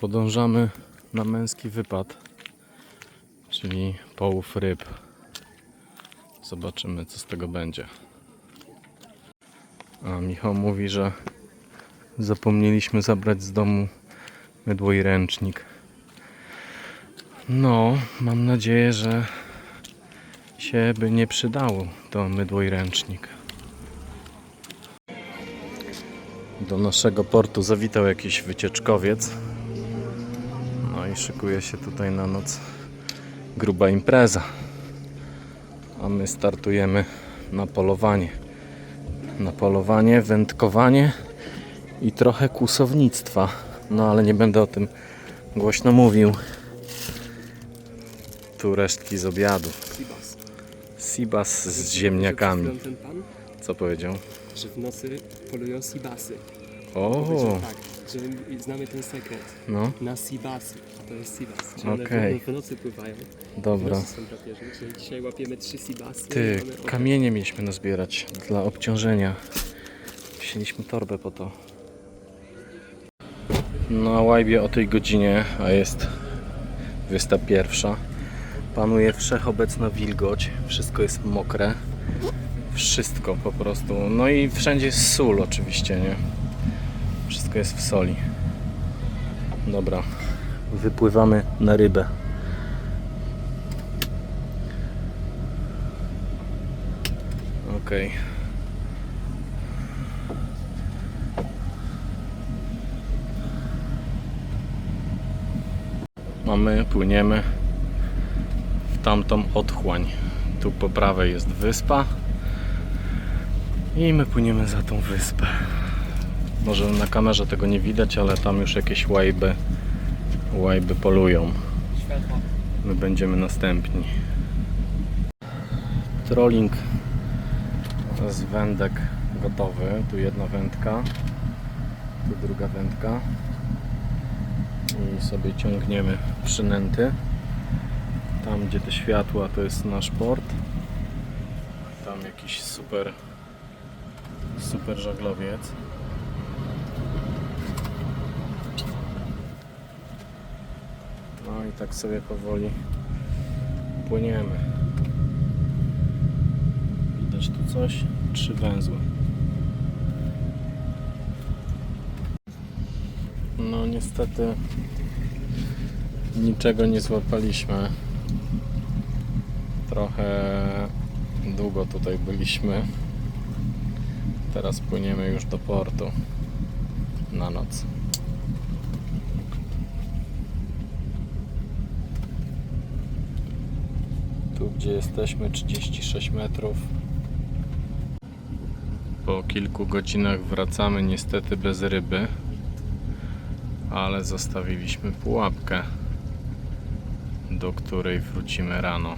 Podążamy na męski wypad, czyli połów ryb. Zobaczymy, co z tego będzie. A Michał mówi, że zapomnieliśmy zabrać z domu mydło i ręcznik. No, mam nadzieję, że się by nie przydało to mydło i ręcznik. Do naszego portu zawitał jakiś wycieczkowiec. I szykuje się tutaj na noc gruba impreza. A my startujemy na polowanie. Na polowanie, wędkowanie i trochę kłusownictwa. No ale nie będę o tym głośno mówił. Tu resztki z obiadu. Sibas. Sibas z ziemniakami. Co powiedział? że w nocy polują Sibasy. O, Powiedział tak, że znamy ten sekret. no Na Sibasy. A to jest Sibas. Że one Okej. w, w nocy pływają. W dobra. nocy są drapieżne. Czyli dzisiaj łapiemy trzy Sibasy. Ty, kamienie mieliśmy nazbierać dla obciążenia. Wzięliśmy torbę po to. Na łajbie o tej godzinie, a jest 21. Panuje wszechobecna wilgoć. Wszystko jest mokre. Wszystko po prostu. No i wszędzie jest sól oczywiście, nie? Wszystko jest w soli. Dobra. Wypływamy na rybę. Okej. Mamy, płyniemy w tamtą otchłań. Tu po prawej jest wyspa. I my płyniemy za tą wyspę. Może na kamerze tego nie widać, ale tam już jakieś łajby, łajby polują. My będziemy następni. Trolling z wędek gotowy. Tu jedna wędka, tu druga wędka. I sobie ciągniemy przynęty. Tam gdzie te światła to jest nasz port. Tam jakiś super super żaglowiec. No i tak sobie powoli płyniemy. Widać tu coś? Trzy węzły. No niestety niczego nie złapaliśmy. Trochę długo tutaj byliśmy. Teraz płyniemy już do portu na noc. Tu gdzie jesteśmy 36 metrów. Po kilku godzinach wracamy niestety bez ryby, ale zostawiliśmy pułapkę, do której wrócimy rano.